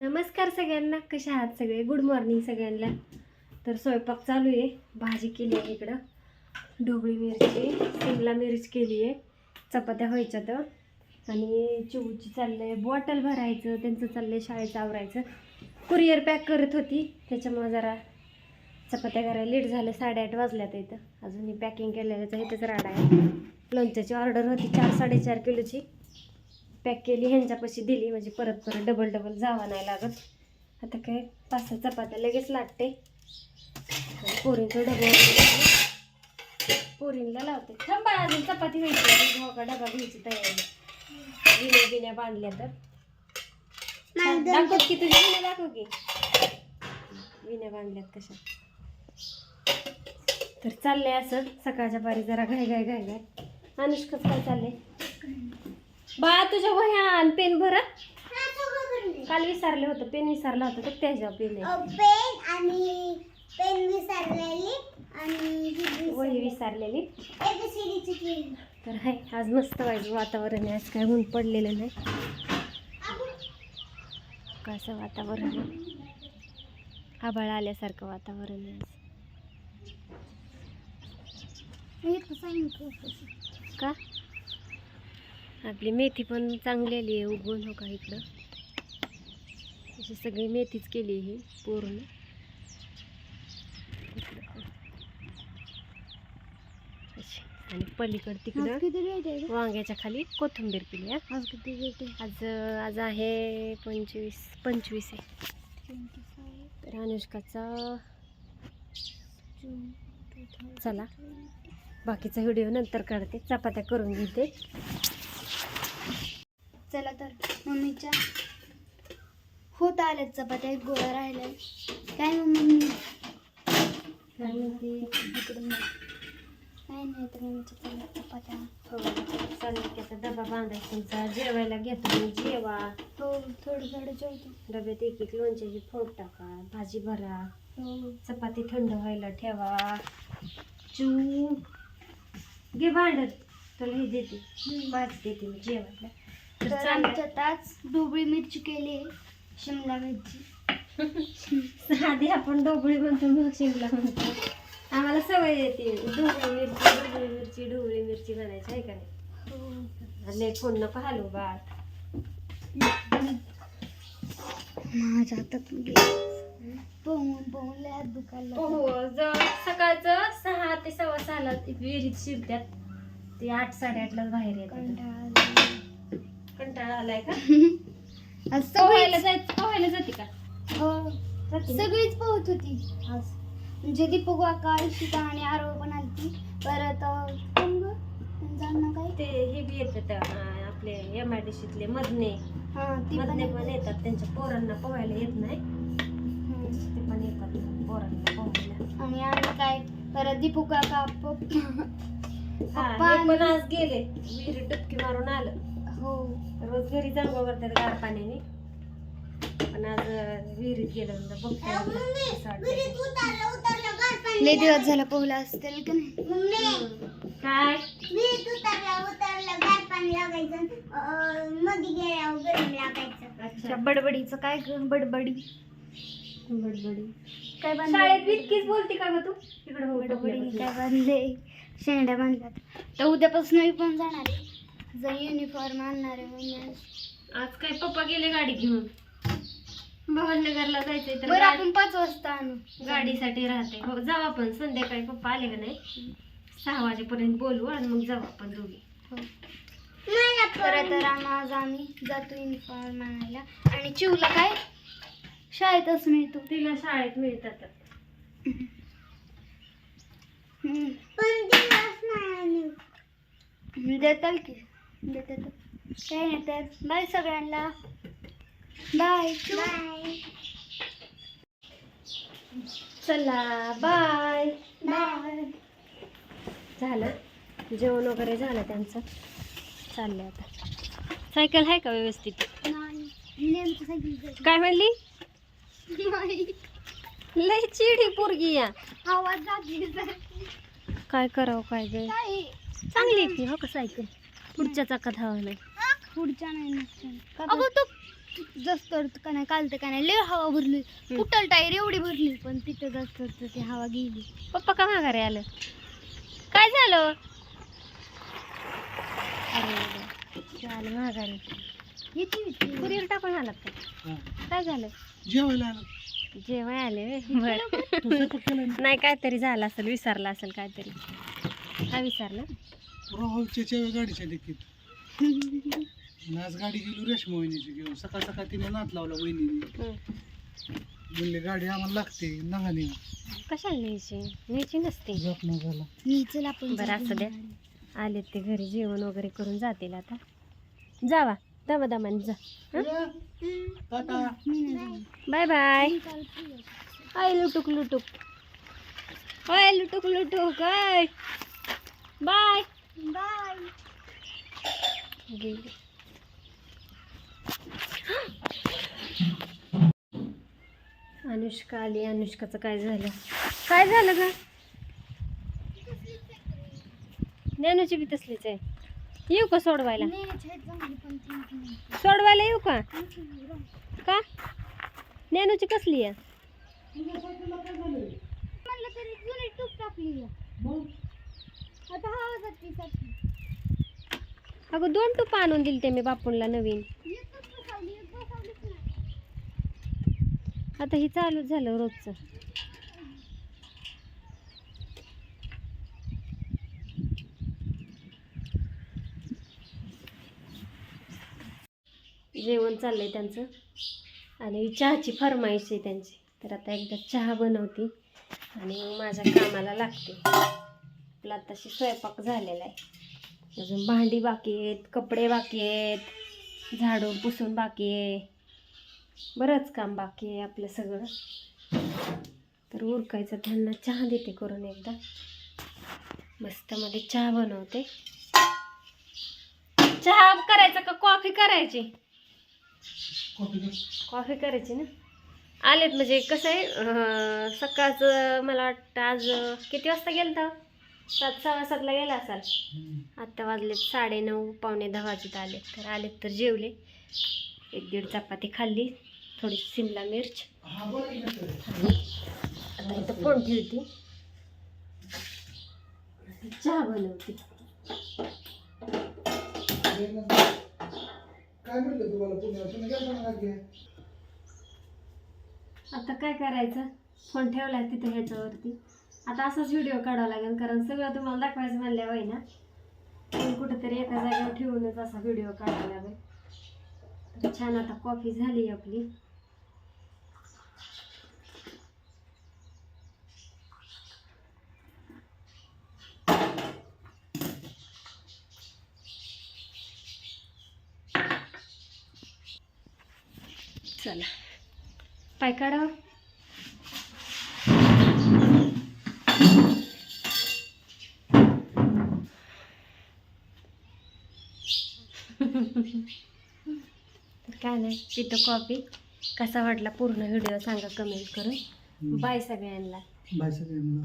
नमस्कार सगळ्यांना. कशा आहात सगळे? गुड मॉर्निंग सगळ्यांना. तर स्वयंपाक चालू आहे. भाजी केली आहे इकडं. ढोबळी मिरची शिमला मिरच केली आहे. चपात्या व्हायच्या तर. आणि चिवची चाललं आहे बॉटल भरायचं त्यांचं चाललं आहे शाळेचं आवरायचं. कुरिअर पॅक करत होती. त्याच्यामुळे जरा चपात्या करायला लेट झालं. साडेआठ वाजल्यात इथं. अजूनही पॅकिंग केलेल्याचं इथंच राडा आहे. लोणच्याची ऑर्डर होती. चार साडेचार किलोची. पॅक केली ह्यांच्यापाशी दिली म्हणजे परत परत डबल डबल जावा नाही लागत. आता काय पाच सहा चपात्या लगेच लागते. पोरींचं डबा पोरींला लावते. थांबा अजून चपाती व्हायची हो का डबा घ्यायची तयारी विण्या बिण्या बांधल्या तर. छान. दाखव की तुझी विण्या दाखव की. विण्या बांधल्यात कशा. तर चाललंय असं. सकाळच्या पारी जरा घाय घाय घाय घाय अनुष्काच काय चाललंय? बा तुझ्या वह्या आणि पेन भरा. काल विसरले होतं पेन विसरला होता तर त्याच्या पेन आहे. पेन आणि पेन विसरलेली आणि वही विसरलेली. तर हाय आज मस्त व्हायचं वातावरण आहे आज काय ऊन पडलेलं नाही. कसं वातावरण आहे. आभाळ आल्यासारखं वातावरण आहे आज. का? आपली मेथी पण चांगली आली आहे उगवून हो का इकडं. अशी सगळी मेथीच केली ही पूर्ण. आणि पलीकड तिकडं वांग्याच्या खाली कोथिंबीर केली आज किती आज आज आहे पंचवीस पंचवीस आहे. तर अनुष्काचा चला. बाकीचा व्हिडिओ नंतर काढते. चपात्या करून घेते. चला तर मम्मीच्या होत आल्यात चपात्या एक गोळा राहिलाय. काय मम्मी? काय नाही तर मम्मीच्या चपात्या. हो आता डबा बांधायचा तुमचा. जेवायला घेतो तुम्ही जेवा. हो थोडं थोडं जेवतो. डब्यात एक एक लोणच्याची फोड टाका. भाजी भरा. हो. चपाती थंड व्हायला ठेवा. चू. घे भांडत तुला हे देते. भाजी देते मी जेवायला. तर. आमच्यात आज ढोबळी मिरची केली शिमला मिरची. आधी आपण डोबळी म्हणतो मग शिमला म्हणतो आम्हाला सवय येते. ढोबळी मिरची ढोबळी मिरची ढोबळी मिरची म्हणायची आहे का नाही? लय फोन नको हलू बाळ. माझ्या हातात पोहून पोहून लय हात दुखायला लागले. हो जर सकाळचं सहा ते सव्वा सहाला ते विहिरीत शिरत्यात ते आठ साडेआठलाच बाहेर येतात. कंटाळा आला. कंटाळा आलाय का? आज पोहायला सगळीच जायचं पोहायला जाते का? हो जाते ना? सगळीच पोहत होती. आज म्हणजे दीपक काका इशिका आणि आरव पण आलती. परत अं, कोण गं? त्यांचं नाव काय? ते हे बी येतात अं, आपले एम आय डी सीतले मधने. हा ती पण मधने पण येतात. त्यांच्या पोरांना पोहायला येत नाही. हम्म. ते पण येतात पोरांना पोहायला. आणि आम्ही काय? परत दीपू काका पप्पा. हा हे पण आज गेले. विहिरी डुबकी मारून आलं. हो रोज घरी जांभळ करतात गार पाण्याने पण आज विहिरीत गेलं बघता. लय दिवस झाला पोहला असतील का नाही? काय? त्या बडबडीचं काय बडबडी? बडबडी. काय शाळेत इतकीच बोलते का ग तू? इकडे हो बडबडी काय बांधले शेंड्या बांधल्यात. तर उद्यापासून मी पण जाणार आहे. जर युनिफॉर्म आणणार आहे मम्मी आज काय पप्पा गेले गाडी घेऊन? भावनगरला जायचंय तर बरं आपण पाच वाजता आणू. गाडीसाठी राहते. हो जाऊ आपण. संध्याकाळी पप्पा आले का नाही? सहा वाजेपर्यंत बोलू आणि मग जाऊ आपण दोघी. हो. तर तर आम- आज आम्ही जातो युनिफॉर्म आणायला. आणि चिवला काय? शाळेतच मिळतो. तिला शाळेत मिळतात. हम्म. देताल की? नाही तर बाय सगळ्यांना. बाय. बाय चला बाय. बाय. झालं. जेवण वगैरे झालं त्यांचं. चाललंय आता. सायकल आहे का व्यवस्थित? काय म्हणली? लय चिडी पोरगी या. आवाज काय करावं काय चांगली ती हो का सायकल? पुढच्या चाकात हवा नाही पुढच्या नाही. का अगं? तू जास्त का नाही कालतं का नाही लय हवा भरली. फुटल टायर एवढी भरली पण तिथं जास्त ती हवा गेली. पप्पा का माघारी आलं? काय झालं? अरे झालं माघारी. येते कुरिअर टाकून आलात का? काय झालं? जेवायला आलो. जेवाय आले व्हय? बरं. नाही काहीतरी झालं असेल विसरला असेल काहीतरी. काय विसरलं? राहुलच्या गाडीच्या देखील आज गाडी गेलो रेशमा वहिनीची घेऊन. सकाळ सकाळ तिने नात लावला वहिनीने. म्हणले गाडी आम्हाला लागते कशाला न्यायची? न्यायची नसते. जपणं झाला. मी चल आपण बरं असू द्या. आले ते घरी जेवण वगैरे करून जातील आता. जावा. दमा दमाने जा. नाही. Bye bye. हाय लुटुक लुटुक. हाय लुटुक लुटुक. Hi bye. बाय अनुष्का आली. अनुष्काचं काय झालं? काय झालं ग? ज्ञानूची बी तसलीच आहे. येऊ का सोडवायला. सोडवायला येऊ का. का? ज्ञानूची कसली आहे? अगं दोन टूप आणून दिली ते मी बापूंला नवीन. आता ही चालूच झालं रोजचं. जेवण चाललंय त्यांचं. आणि चहाची फरमाईश आहे त्यांची. तर आता एकदा चहा बनवते आणि माझ्या कामाला लागते. आपला आताशी स्वयंपाक झालेला आहे. अजून भांडी बाकी आहेत कपडे बाकी आहेत झाडून पुसून बाकी आहे. बरंच काम बाकी आहे आपलं सगळं. तर उरकायचं त्यांना चहा देते करून एकदा. मस्त मध्ये चहा बनवते. चहा करायचा का कॉफी करायची? कॉफी करायची ना? आलेत म्हणजे कसं आहे सकाळचं मला वाटतं आज किती वाजता गेलं तर सात सव्वा सातला गेला असाल. आत्ता वाजलेत साडे नऊ पावणे दहा वाजत आले तर आलेत तर जेवले. एक दीड चपाती खाल्ली थोडी शिमला मिर्च. आता इथं फोन ठेवते. चहा बनवते? आता काय करायचं? फोन ठेवलाय तिथं ह्याच्यावरती. आता असाच व्हिडिओ काढावा लागेल कारण सगळं तुम्हाला दाखवायचं म्हणल्या होय ना पण कुठंतरी एका जागेवर ठेवूनच असा व्हिडिओ काढावा लागेल. तर छान आता कॉफी झाली आपली. चला. पाय काढावं. तर काय नाही पितो कॉफी कसा वाटला पूर्ण व्हिडिओ सांगा कमेंट करून. बाय सगळ्यांना. बाय सगळ्यांना.